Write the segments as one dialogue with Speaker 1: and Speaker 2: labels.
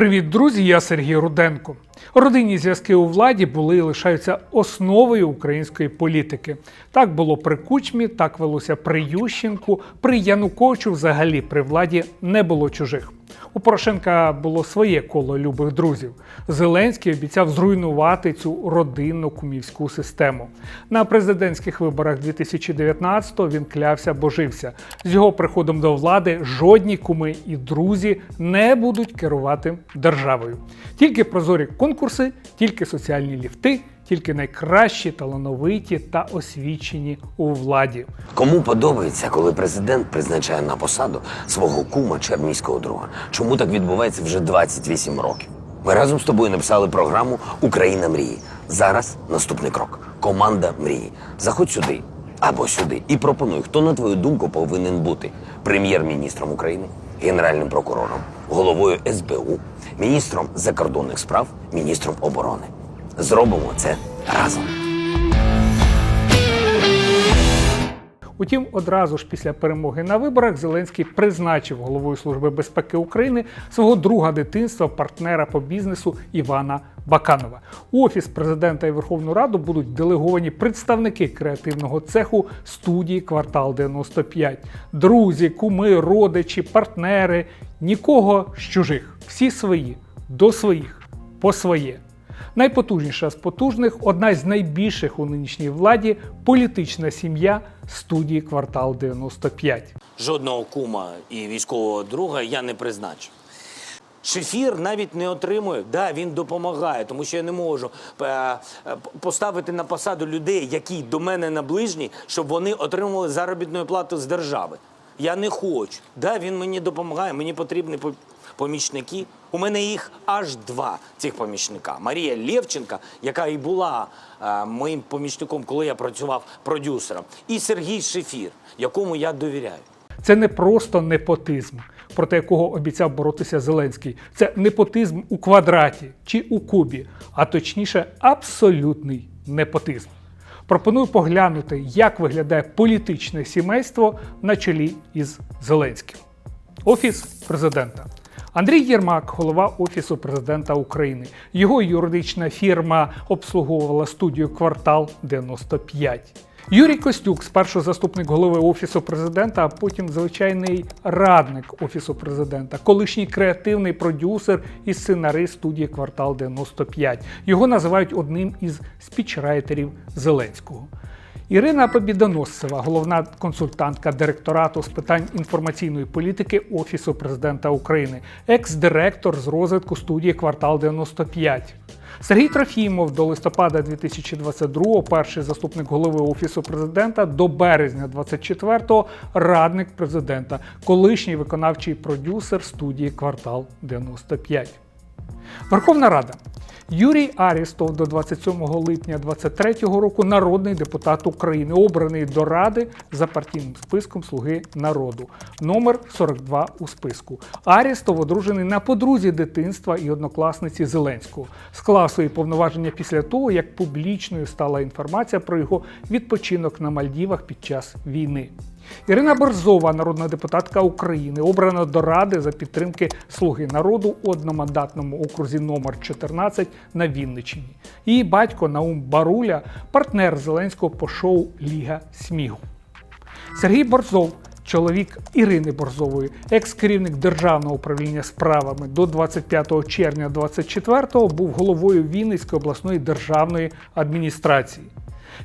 Speaker 1: Привіт, друзі! Я Сергій Руденко. Родинні зв'язки у владі були і лишаються основою української політики. Так було при Кучмі, так велося при Ющенку, при Януковичу взагалі при владі не було чужих. У Порошенка було своє коло любих друзів. Зеленський обіцяв зруйнувати цю родинну кумівську систему. На президентських виборах 2019-го він клявся, божився. З його приходом до влади жодні куми і друзі не будуть керувати державою. Тільки прозорі конкурси, тільки соціальні ліфти, тільки найкращі, талановиті та освічені у владі.
Speaker 2: Кому подобається, коли президент призначає на посаду свого кума чи друга? Чому так відбувається вже 28 років? Ми разом з тобою написали програму Україна мрії. Зараз наступний крок. Команда мрії. Заходь сюди або сюди і пропонуй, хто на твою думку повинен бути прем'єр-міністром України, генеральним прокурором, головою СБУ, міністром закордонних справ, міністром оборони. Зробимо це разом.
Speaker 1: Утім, одразу ж після перемоги на виборах Зеленський призначив головою Служби безпеки України свого друга дитинства, партнера по бізнесу Івана Баканова. У офіс президента і Верховну Раду будуть делеговані представники креативного цеху студії Квартал 95. Друзі, куми, родичі, партнери. Нікого з чужих, всі свої, до своїх, по своє. Найпотужніша з потужних, одна з найбільших у нинішній владі політична сім'я студії Квартал 95.
Speaker 3: Жодного кума і військового друга я не призначив. Шефір навіть не отримує. Да, він допомагає, тому що я не можу е, е, поставити на посаду людей, які до мене наближні, щоб вони отримували заробітну плату з держави. Я не хочу. Да, він мені допомагає, мені потрібні помічники. У мене їх аж два цих помічника. Марія Лєвченка, яка і була е, моїм помічником, коли я працював продюсером, і Сергій Шефір, якому я довіряю.
Speaker 1: Це не просто непотизм, проти якого обіцяв боротися Зеленський. Це непотизм у квадраті чи у кубі, а точніше, абсолютний непотизм. Пропоную поглянути, як виглядає політичне сімейство на чолі із Зеленським. Офіс президента. Андрій Єрмак, голова Офісу президента України. Його юридична фірма обслуговувала студію Квартал 95. Юрій Костюк, спершу заступник голови Офісу президента, а потім звичайний радник Офісу президента, колишній креативний продюсер і сценарист студії Квартал 95. Його називають одним із спічрайтерів Зеленського. Ірина Побідоносцева, головна консультантка директорату з питань інформаційної політики Офісу президента України, екс-директор з розвитку студії Квартал 95. Сергій Трофімов до листопада 2022 перший заступник голови Офісу президента до березня 24-го радник президента, колишній виконавчий продюсер студії Квартал 95. Верховна Рада. Юрій Арістов до 27 липня 2023 року народний депутат України, обраний до Ради за партійним списком Слуги народу, номер 42 у списку. Арістов одружений на подрузі дитинства і однокласниці Зеленського. Склав свої повноваження після того, як публічною стала інформація про його відпочинок на Мальдівах під час війни. Ірина Борзова, народна депутатка України, обрана до Ради за підтримки Слуги народу у одномандатному окрузі номер 14 на Вінниччині. Її батько Наум Баруля, партнер Зеленського по шоу Ліга сміху. Сергій Борзов, чоловік Ірини Борзової, екс-керівник Державного управління справами до 25 червня 24-го був головою Вінницької обласної державної адміністрації.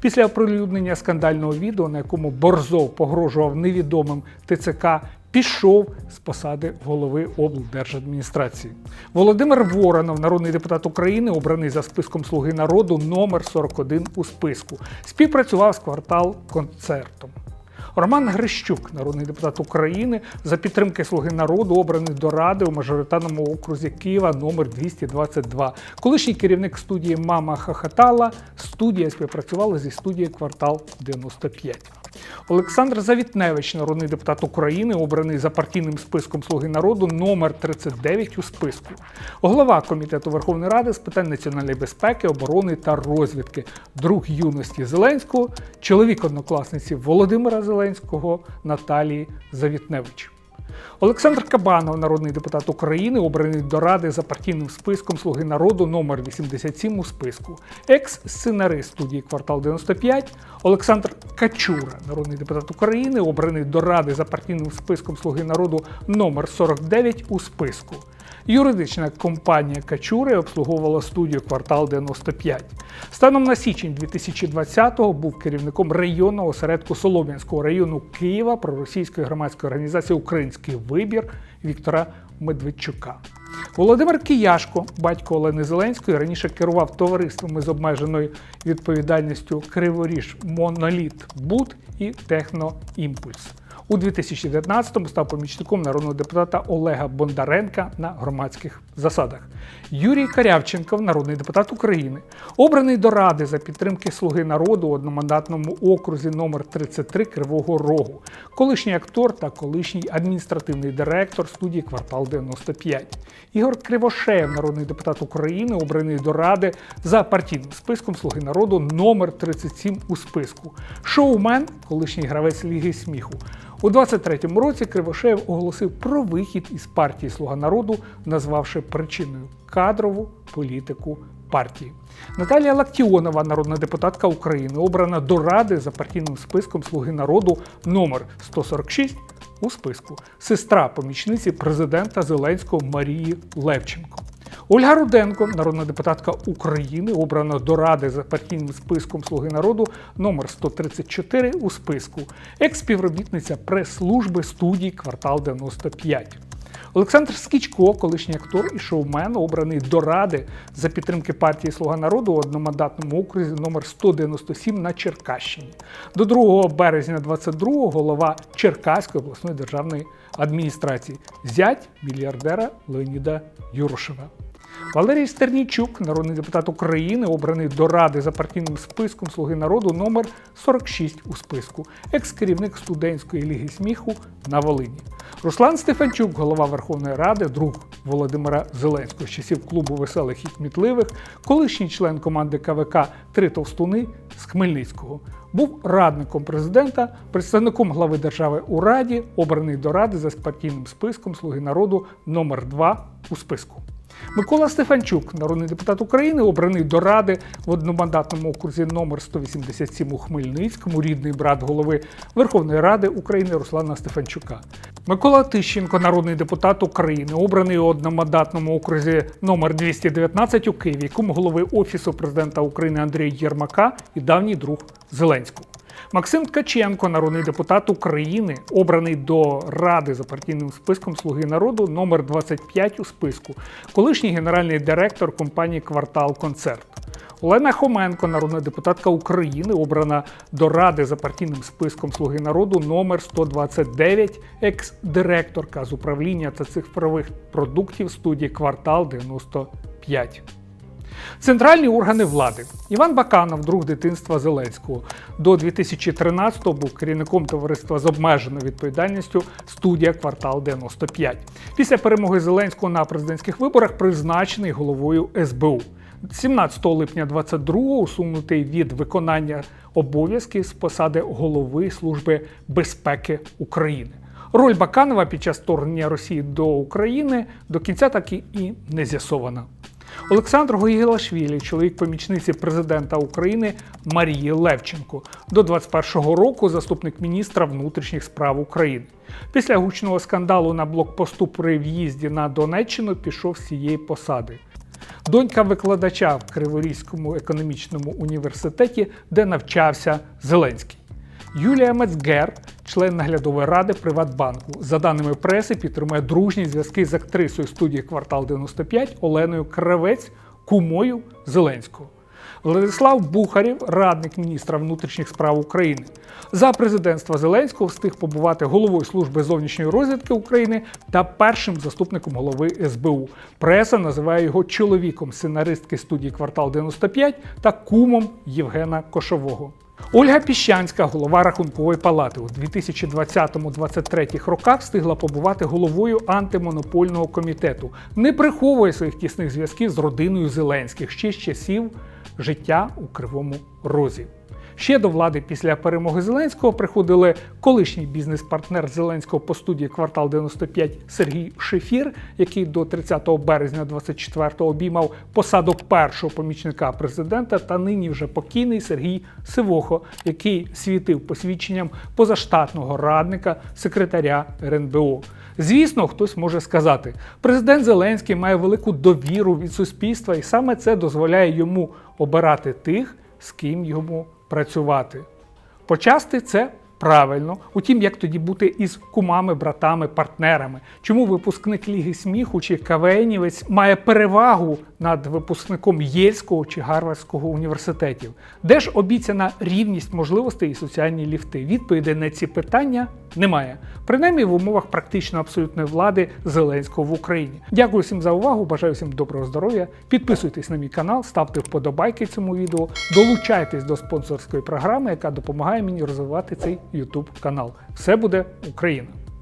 Speaker 1: Після оприлюднення скандального відео, на якому Борзов погрожував невідомим ТЦК, пішов з посади голови облдержадміністрації. Володимир Воронов, народний депутат України, обраний за списком Слуги народу номер 41 у списку, співпрацював з квартал концертом. Роман Грищук, народний депутат України, за підтримки Слуги народу, обраний до ради у мажоритарному окрузі Києва номер 222. Колишній керівник студії Мама Хахатала. Студія співпрацювала зі студією Квартал 95. Олександр Завітневич, народний депутат України, обраний за партійним списком Слуги народу номер 39 у списку. Голова комітету Верховної Ради з питань національної безпеки, оборони та розвідки, друг юності Зеленського, чоловік однокласниці Володимира Зеленського Наталії Завітневич. Олександр Кабанов, народний депутат України, обраний до ради за партійним списком Слуги народу номер 87 у списку. Екс-сценарист студії Квартал 95 Олександр Качура, народний депутат України, обраний до ради за партійним списком Слуги народу номер 49 у списку. Юридична компанія Качури обслуговувала студію Квартал 95. Станом на січень 2020-го був керівником районного осередку Солом'янського району Києва проросійської громадської організації Український вибір Віктора Медведчука. Володимир Кияшко, батько Олени Зеленської, раніше керував товариствами з обмеженою відповідальністю Криворіж Моноліт Буд і Техноімпульс. У 2019-му став помічником народного депутата Олега Бондаренка на громадських засадах. Юрій Карявченков, народний депутат України, обраний до ради за підтримки Слуги народу у одномандатному окрузі номер 33 Кривого Рогу, колишній актор та колишній адміністративний директор студії Квартал 95. Ігор Кривошеєв, народний депутат України, обраний до ради за партійним списком Слуги народу номер 37 у списку. Шоумен, колишній гравець Ліги сміху. У 23-му році Кривошеєв оголосив про вихід із партії Слуга народу, назвавши причиною кадрову політику партії. Наталія Лактіонова, народна депутатка України, обрана до ради за партійним списком Слуги народу номер 146 у списку. Сестра помічниці президента Зеленського Марії Левченко. Ольга Руденко, народна депутатка України, обрана до ради за партійним списком Слуги народу номер 134 у списку, екс-співробітниця прес-служби студії Квартал 95. Олександр Скічко, колишній актор і шоумен, обраний до ради за підтримки партії Слуга народу у одномандатному окрузі номер 197 на Черкащині. До 2 березня 22-го голова Черкаської обласної державної адміністрації, зять мільярдера Леоніда Юрошева. Валерій Стернійчук, народний депутат України, обраний до ради за партійним списком Слуги народу номер 46 у списку, екс-керівник студентської ліги сміху на Волині. Руслан Стефанчук, голова Верховної Ради, друг Володимира Зеленського з часів клубу веселих і кмітливих, колишній член команди КВК Три Товстуни з Хмельницького. Був радником президента, представником глави держави у Раді, обраний до ради за партійним списком Слуги народу номер 2 у списку. Микола Стефанчук, народний депутат України, обраний до ради в одномандатному окрузі номер 187 у Хмельницькому, рідний брат голови Верховної Ради України Руслана Стефанчука. Микола Тищенко, народний депутат України, обраний у одномандатному окрузі номер 219 у Києві, кум голови Офісу президента України Андрія Єрмака і давній друг Зеленського. Максим Ткаченко, народний депутат України, обраний до Ради за партійним списком Слуги народу номер 25 у списку, колишній генеральний директор компанії Квартал Концерт. Олена Хоменко, народна депутатка України, обрана до Ради за партійним списком Слуги народу номер 129, екс-директорка з управління та цифрових продуктів студії Квартал 95. Центральні органи влади. Іван Баканов, друг дитинства Зеленського. До 2013-го був керівником товариства з обмеженою відповідальністю студія Квартал 95. Після перемоги Зеленського на президентських виборах призначений головою СБУ. 17 липня 22-го усунутий від виконання обов'язків з посади голови Служби безпеки України. Роль Баканова під час вторгнення Росії до України до кінця так і не з'ясована. Олександр Гогілашвілі, чоловік помічниці президента України Марії Левченко, до 21-го року заступник міністра внутрішніх справ України. Після гучного скандалу на блокпосту при в'їзді на Донеччину пішов з цієї посади. Донька викладача в Криворізькому економічному університеті, де навчався Зеленський. Юлія Мецгер, член наглядової ради Приватбанку, за даними преси, підтримує дружні зв'язки з актрисою студії Квартал 95 Оленою Кравець, кумою Зеленського. Владислав Бухарєв, радник міністра внутрішніх справ України. За президентства Зеленського встиг побувати головою служби зовнішньої розвідки України та першим заступником голови СБУ. Преса називає його чоловіком сценаристки студії Квартал 95 та кумом Євгена Кошового. Ольга Піщанська, голова Рахункової палати, у 2020-2023 роках встигла побувати головою антимонопольного комітету, не приховує своїх тісних зв'язків з родиною Зеленських. Ще з часів життя у Кривому Розі. Ще до влади після перемоги Зеленського приходили колишній бізнес-партнер Зеленського по студії квартал 95 Сергій Шефір, який до 30 березня 24-го обіймав посаду першого помічника президента, та нині вже покійний Сергій Сивохо, який світив посвідченням позаштатного радника секретаря РНБО. Звісно, хтось може сказати, президент Зеленський має велику довіру від суспільства, і саме це дозволяє йому обирати тих, з ким йому працювати. Почасти це правильно. Утім, як тоді бути із кумами, братами, партнерами? Чому випускник Ліги сміху чи КВНівець має перевагу над випускником Єльського чи Гарвардського університетів? Де ж обіцяна рівність можливостей і соціальні ліфти? Відповідей на ці питання немає. Принаймні в умовах практично абсолютної влади Зеленського в Україні. Дякую всім за увагу. Бажаю всім доброго здоров'я. Підписуйтесь на мій канал, ставте вподобайки цьому відео, долучайтесь до спонсорської програми, яка допомагає мені розвивати цей YouTube канал. Все буде Україна!